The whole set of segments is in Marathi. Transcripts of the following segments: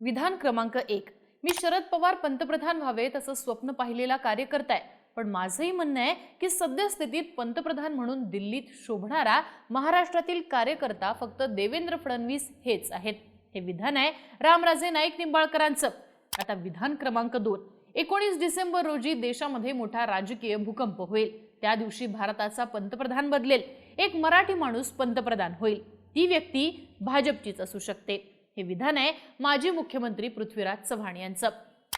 विधान क्रमांक एक. मी शरद पवार पंतप्रधान व्हावे तसं स्वप्न पाहिलेला कार्यकर्ता आहे पण माझंही म्हणणं आहे की सद्यस्थितीत पंतप्रधान म्हणून दिल्लीत शोभणारा महाराष्ट्रातील कार्यकर्ता फक्त देवेंद्र फडणवीस हेच आहेत. हे विधान आहे रामराजे नाईक निंबाळकरांचं. आता विधान क्रमांक दोन. एकोणीस डिसेंबर रोजी देशामध्ये मोठा राजकीय भूकंप होईल. त्या दिवशी भारताचा पंतप्रधान बदलेल. एक मराठी माणूस पंतप्रधान होईल. ती व्यक्ती भाजपचीच असू शकते. हे विधान आहे माजी मुख्यमंत्री पृथ्वीराज चव्हाण यांचं.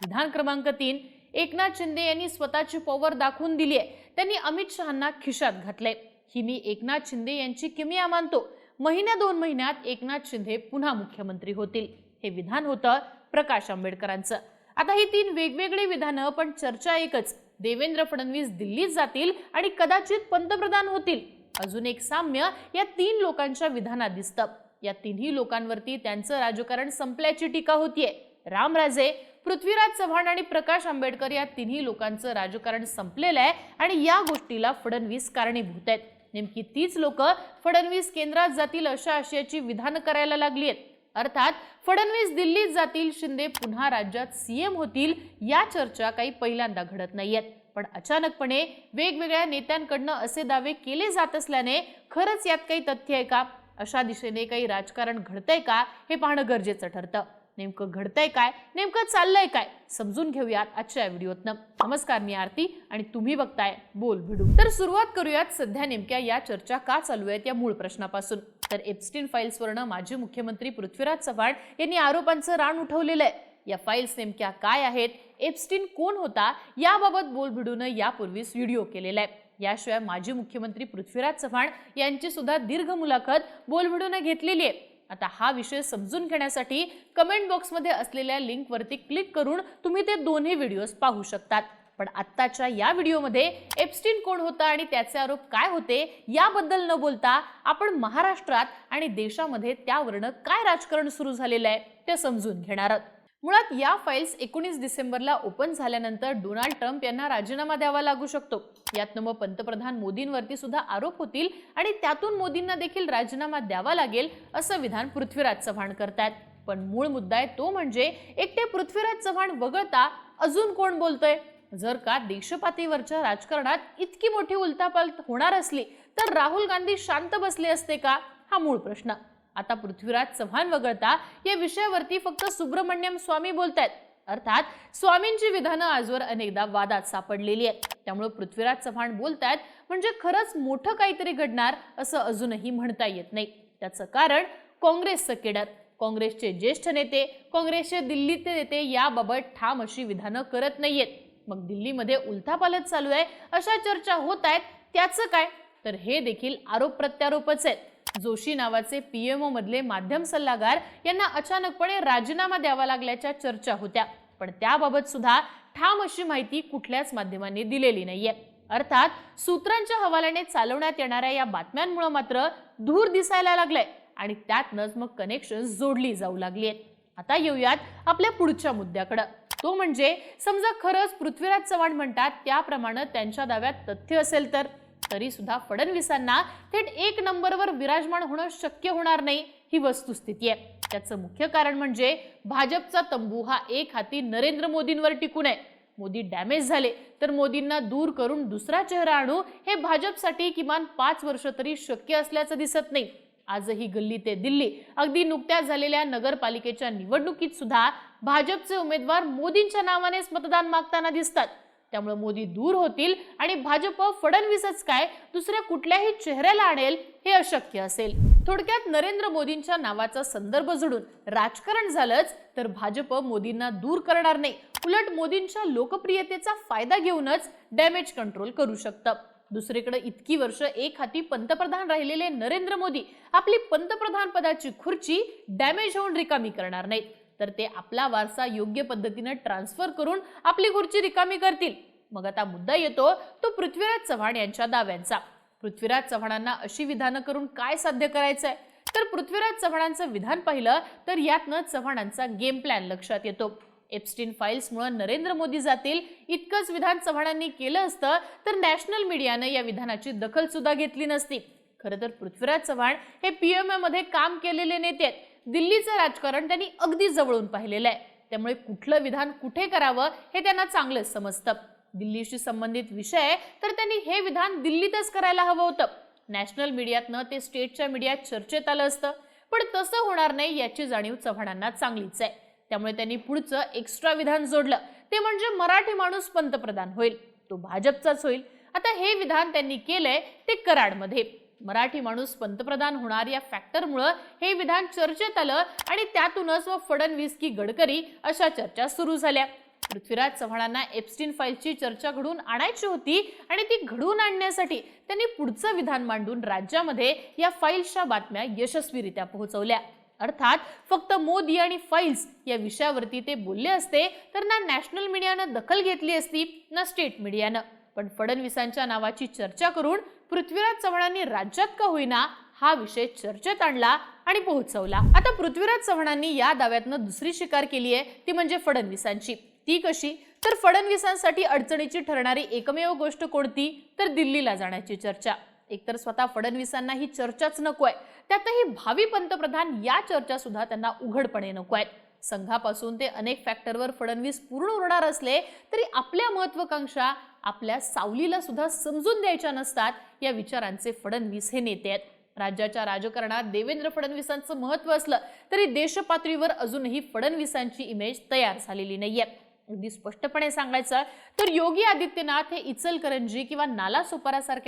विधान क्रमांक तीन एकनाथ शिंदे यांनी स्वतःची पॉवर दाखवून दिली आहे. त्यांनी अमित शहांना खिशात घातलंय. ही मी एकनाथ शिंदे यांची किमिया मानतो. महिन्या दोन महिन्यात एकनाथ शिंदे पुन्हा मुख्यमंत्री होतील. हे विधान होतं प्रकाश आंबेडकरांचं. आता ही तीन वेगवेगळी विधानं पण चर्चा एकच. देवेंद्र फडणवीस दिल्लीत जातील आणि कदाचित पंतप्रधान होतील. अजून एक साम्य या तीन लोकांच्या विधानात दिसतं. या तिन्ही लोकांवरती त्यांचं राजकारण संपल्याची टीका होतीये. रामराजे पृथ्वीराज चव्हाण आणि प्रकाश आंबेडकर या तिन्ही लोकांचं राजकारण संपलेलं आहे आणि या गोष्टीला फडणवीस कारणीभूत आहेत. नेमकी तीच लोक फडणवीस केंद्रात जातील अशा आशयाची विधानं करायला लागली आहेत अर्थात फडणवीस दिल्लीत जातील शिंदे पुन्हा राज्यात सीएम होतील या चर्चा काही पहिल्यांदा घडत नाहीयेत. पण अचानकपणे वेगवेगळ्या नेत्यांकडनं असे दावे केले जात असल्याने खरंच यात काही तथ्य आहे का? अशा दिशेने काही राजकारण घडतंय का हे पाहणं गरजेचं ठरतं. नेमकं घडतंय काय? नेमकं चाललंय काय? समजून घेऊयात आजच्या व्हिडिओतनं. नमस्कार मी आरती आणि तुम्ही बघताय बोल भिडू. तर सुरुवात करूयात सध्या नेमक्या या चर्चा का चालू आहेत या मूळ प्रश्नापासून. तर एप्स्टीन फाईल्सवरनं माजी मुख्यमंत्री पृथ्वीराज चव्हाण यांनी आरोपांचं रान उठवलेलं आहे. या फाईल्स नेमक्या काय आहेत? एप्स्टीन कोण होता? याबाबत बोलभिडूनं यापूर्वीच व्हिडिओ केलेला आहे. याशिवाय माजी मुख्यमंत्री पृथ्वीराज चव्हाण यांची सुद्धा दीर्घ मुलाखत बोलभिडूनं घेतलेली आहे. आता हा विषय समजून घेण्यासाठी कमेंट बॉक्समध्ये असलेल्या लिंकवरती क्लिक करून तुम्ही ते दोन्ही व्हिडिओज पाहू शकतात. पण आत्ताच्या या व्हिडिओमध्ये एप्स्टीन कोण होता आणि त्याचे आरोप काय होते याबद्दल न बोलता आपण महाराष्ट्रात आणि देशामध्ये त्यावरनं काय राजकारण सुरू झालेलं आहे ते समजून घेणार आहोत. मुळात या फाईल्स एकोणीस डिसेंबरला ओपन झाल्यानंतर डोनाल्ड ट्रम्प यांना राजीनामा द्यावा लागू शकतो. यातनं मग पंतप्रधान मोदींवरती सुद्धा आरोप होतील आणि त्यातून मोदींना देखील राजीनामा द्यावा लागेल असं विधान पृथ्वीराज चव्हाण करतायत. पण मूळ मुद्दा आहे तो म्हणजे एकटे पृथ्वीराज चव्हाण वगळता अजून कोण बोलतोय? जर का देशपातळीवरच्या राजकारणात इतकी मोठी उलथापालथ होणार असली तर राहुल गांधी शांत बसले असते का? हा मूळ प्रश्न. आता पृथ्वीराज चव्हाण वगळता या विषयावरती फक्त सुब्रमण्यम स्वामी बोलत आहेत अर्थात स्वामींची विधानं आजवर अनेकदा वादात सापडलेली आहेत. त्यामुळे पृथ्वीराज चव्हाण बोलतायत म्हणजे खरंच मोठं काहीतरी घडणार असं अजूनही म्हणता येत नाही. त्याचं कारण काँग्रेसचं केडर. काँग्रेसचे ज्येष्ठ नेते काँग्रेसचे दिल्लीचे नेते याबाबत ठाम अशी विधानं करत नाहीयेत. मग दिल्लीमध्ये उलथापालथ चालू आहे अशा चर्चा होत आहेत त्याचं काय? तर हे देखील आरोप प्रत्यारोपच आहेत. जोशी नावाचे पीएमओ मधले माध्यम सल्लागार यांना अचानकपणे राजीनामा द्यावा लागल्याच्या चर्चा होत्या. पण त्याबाबत सुद्धा ठाम अशी माहिती कुठल्याच माध्यमांनी दिलेली नाहीये. अर्थात सूत्रांच्या हवाल्याने चालवण्यात येणाऱ्या या बातम्यांमुळे मात्र धूर दिसायला लागलाय आणि त्यातनंच मग कनेक्शन जोडली जाऊ लागली आहेत आता येऊयात आपल्या पुढच्या मुद्द्याकडं. तो म्हणजे समजा खरंच पृथ्वीराज चव्हाण म्हणतात त्याप्रमाणे त्यांच्या दाव्यात तथ्य असेल तर? तरी सुद्धा फडणवीसांना थेट एक नंबरवर विराजमान होणं शक्य होणार नाही ही वस्तुस्थिती आहे. त्याचं मुख्य कारण म्हणजे भाजपचा तंबू हा एक हाती नरेंद्र मोदींवर टिकून आहे. मोदी डॅमेज झाले तर मोदींना दूर करून दुसरा चेहरा आणू हे भाजपसाठी किमान पाच वर्ष तरी शक्य असल्याचं दिसत नाही. आजही गल्ली ते दिल्ली अगदी नुकत्याच झालेल्या नगरपालिकेच्या निवडणुकीत सुद्धा भाजपचे उमेदवार मोदींच्या नावानेच मतदान मागताना दिसतात. त्यामुळे मोदी दूर होतील आणि भाजप फडणवीसच काय दुसऱ्या कुठल्याही चेहऱ्याला आणेल हे अशक्य असेल. थोडक्यात नरेंद्र मोदींच्या नावाचा संदर्भ जोडून राजकारण झालंच तर भाजप मोदींना दूर करणार नाही. उलट मोदींच्या लोकप्रियतेचा फायदा घेऊनच डॅमेज कंट्रोल करू शकतं. दुसरीकडे इतकी वर्ष एक हाती पंतप्रधान राहिलेले नरेंद्र मोदी आपली पंतप्रधान पदाची खुर्ची डॅमेज होऊन रिकामी करणार नाहीत. तर ते आपला वारसा योग्य पद्धतीनं ट्रान्सफर करून आपली खुर्ची रिकामी करतील. मग आता मुद्दा येतो तो पृथ्वीराज चव्हाण यांच्या दाव्यांचा. पृथ्वीराज चव्हाणांना अशी विधानं करून काय साध्य करायचंय? तर पृथ्वीराज चव्हाणांचं विधान पाहिलं तर यातनं चव्हाणांचा गेम प्लॅन लक्षात येतो. एप्स्टीन फाईल्समुळे नरेंद्र मोदी जातील इतकंच विधान चव्हाणांनी केलं असतं तर नॅशनल मीडियानं या विधानाची दखल सुद्धा घेतली नसती. खरं तर पृथ्वीराज चव्हाण हे पीएमए मध्ये काम केलेले नेते आहेत. दिल्लीचं राजकारण त्यांनी अगदी जवळून पाहिलेलं आहे. त्यामुळे कुठलं विधान कुठे करावं हे त्यांना चांगलंच समजतं. दिल्लीशी संबंधित विषय तर त्यांनी हे विधान दिल्लीतच करायला हवं होतं. नॅशनल मीडियातनं ते स्टेटच्या मीडियात चर्चेत आलं असतं. पण तसं होणार नाही याची जाणीव चव्हाणांना चांगलीच आहे. त्यामुळे त्यांनी पुढचं एक्स्ट्रा विधान जोडलं. ते म्हणजे मराठी माणूस पंतप्रधान होईल. तो भाजपचाच होईल. आता हे विधान त्यांनी केलंय ते कराडमध्ये. मराठी माणूस पंतप्रधान होणार या फॅक्टरमुळं हे विधान चर्चेत आलं आणि त्यातूनच व फडणवीस की गडकरी अशा चर्चा सुरू झाल्या. पृथ्वीराज चव्हाणांना एप्स्टीन फाईलची चर्चा घडून आणायची होती आणि ती घडवून आणण्यासाठी त्यांनी पुढचं विधान मांडून राज्यामध्ये या फाईल्सच्या बातम्या यशस्वीरित्या पोहोचवल्या. अर्थात फक्त मोदी आणि फाईल्स या विषयावरती ते बोलले असते तर ना नॅशनल मीडियानं दखल घेतली असती ना स्टेट मीडियानं पण फडणवीसांच्या नावाची चर्चा करून पृथ्वीराज चव्हाणांनी राज्यात का होईना हा विषय चर्चेत आणला आणि पोहोचवला. आता पृथ्वीराज चव्हाणांनी या दाव्यातनं दुसरी शिकार केली आहे ती म्हणजे फडणवीसांची. ती कशी? तर फडणवीसांसाठी अडचणीची ठरणारी एकमेव गोष्ट कोणती? तर दिल्लीला जाण्याची चर्चा. एकतर स्वतः फडणवीसांना ही चर्चाच नको आहे. त्यातही भावी पंतप्रधान या चर्चा सुद्धा त्यांना उघडपणे नको आहेत. संघापासून ते अनेक फॅक्टरवर फडणवीस पूर्ण उरणार असले तरी आपल्या महत्वाकांक्षा आपल्या सावलीला सुद्धा समजून द्यायच्या नसतात या विचारांचे फडणवीस हे नेते आहेत. राज्याच्या राजकारणात देवेंद्र फडणवीसांचं महत्त्व असलं तरी देशपातळीवर अजूनही फडणवीसांची इमेज तयार झालेली नाहीये. अगदी स्पष्टपणे सांगायचं तर योगी आदित्यनाथ हे इचलकरंजी किंवा नाला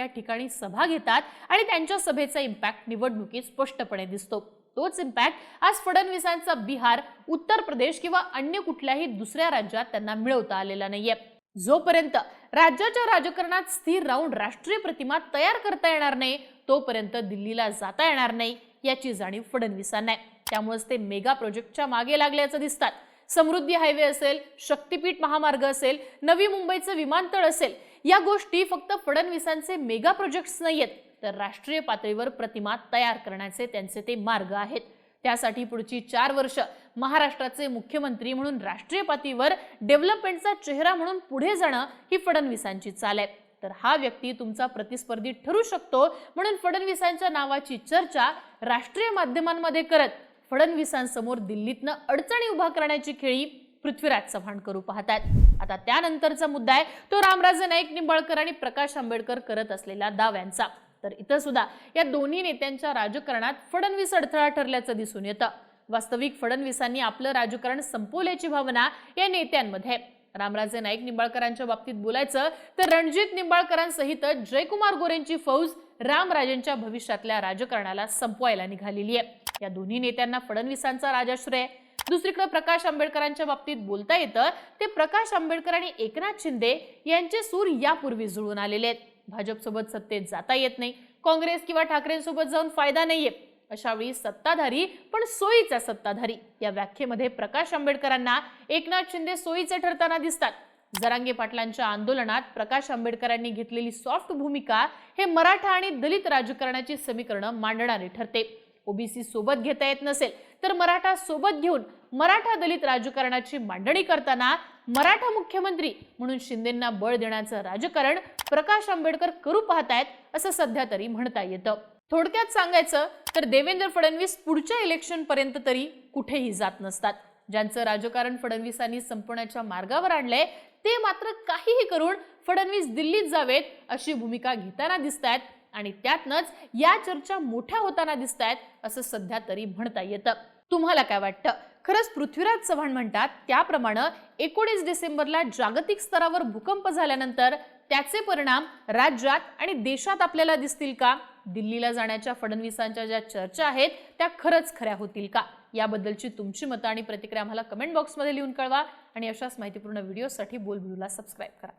ठिकाणी सभा घेतात आणि त्यांच्या सभेचा इम्पॅक्ट निवडणुकीत स्पष्टपणे दिसतो. तोच इम्पॅक्ट आज फडणवीसांचा बिहार उत्तर प्रदेश किंवा अन्य कुठल्याही दुसऱ्या राज्यात त्यांना मिळवता आलेला नाहीये. जोपर्यंत राज्याच्या राजकारणात स्थिर राहून राष्ट्रीय प्रतिमा तयार करता येणार नाही तोपर्यंत दिल्लीला जाता येणार नाही याची जाणीव फडणवीसांना आहे. त्यामुळेच ते मेगा प्रोजेक्टच्या मागे लागल्याचं दिसतात. समृद्धी हायवे असेल शक्तीपीठ महामार्ग असेल नवी मुंबईचं विमानतळ असेल या गोष्टी फक्त फडणवीसांचे मेगा प्रोजेक्ट्स नाहीयेत तर राष्ट्रीय पातळीवर प्रतिमा तयार करण्याचे त्यांचे ते मार्ग आहेत. त्यासाठी पुढची चार वर्ष महाराष्ट्राचे मुख्यमंत्री म्हणून राष्ट्रीय पातळीवर डेव्हलपमेंटचा चेहरा म्हणून पुढे जाणं ही फडणवीसांची चाल आहे. तर हा व्यक्ती तुमचा प्रतिस्पर्धी ठरू शकतो म्हणून फडणवीसांच्या नावाची चर्चा राष्ट्रीय माध्यमांमध्ये करत फडणवीसांसमोर दिल्लीतनं अडचणी उभा करण्याची खेळी पृथ्वीराज चव्हाण करू पाहतात. आता त्यानंतरचा मुद्दा आहे तो रामराजे नाईक निंबाळकर आणि प्रकाश आंबेडकर करत असलेल्या दाव्यांचा. तर इथं सुद्धा या दोन्ही नेत्यांच्या राजकारणात फडणवीस अडथळा ठरल्याचं दिसून येतं. वास्तविक फडणवीसांनी आपलं राजकारण संपवल्याची भावना या नेत्यांमध्ये आहे. रामराजे नाईक निंबाळकरांच्या बाबतीत बोलायचं तर रणजित निंबाळकरांसहित जयकुमार गोरेंची फौज रामराजेंच्या भविष्यातल्या राजकारणाला संपवायला निघालेली आहे या दोन्ही नेत्यांना फडणवीसांचा राजाश्रय आहे. दुसरीकडे प्रकाश आंबेडकरांच्या बाबतीत बोलता येतं ते प्रकाश आंबेडकर आणि एकनाथ शिंदे यांचे सूर यापूर्वी जुळून आलेले आहेत भाजपसोबत सत्तेत जाता येत नाही काँग्रेस किंवा ठाकरेंसोबत जाऊन फायदा नाहीये अशावेळी सत्ताधारी पण सोयीचा सत्ताधारी. या व्याख्येमध्ये प्रकाश आंबेडकरांना एकनाथ शिंदे सोयीचे ठरताना दिसतात. जरांगे पाटलांच्या आंदोलनात प्रकाश आंबेडकरांनी घेतलेली सॉफ्ट भूमिका हे मराठा आणि दलित राजकारणाची समीकरणं मांडणारे ठरते. ओबीसी सोबत घेता येत नसेल तर मराठा सोबत घेऊन मराठा दलित राजकारणाची मांडणी करताना मराठा मुख्यमंत्री म्हणून शिंदेंना बळ देण्याचं राजकारण प्रकाश आंबेडकर करू पाहतायत असं सध्या तरी म्हणता येतं. थोडक्यात सांगायचं तर देवेंद्र फडणवीस पुढच्या इलेक्शन पर्यंत तरी कुठेही जात नसतात. ज्यांचं राजकारण फडणवीसांनी संपवण्याच्या मार्गावर आणलंय ते मात्र काहीही करून फडणवीस दिल्लीत जावेत अशी भूमिका घेताना दिसत आहेत आणि त्यातनच या चर्चा मोठ्या होताना दिसत आहेत असं सध्या तरी म्हणता येतं. तुम्हाला काय वाटतं? खरंच पृथ्वीराज चव्हाण म्हणतात त्याप्रमाणे एकोणीस डिसेंबरला जागतिक स्तरावर भूकंप झाल्यानंतर त्याचे परिणाम राज्यात आणि देशात आपल्याला दिसतील का? दिल्लीला जाण्याच्या फडणवीसांच्या ज्या चर्चा आहेत त्या खरंच खऱ्या होतील का? याबद्दलची तुमची मतं आणि प्रतिक्रिया आम्हाला कमेंट बॉक्समध्ये लिहून कळवा आणि अशाच माहितीपूर्ण व्हिडिओसाठी बोलबिलूला सबस्क्राईब करा.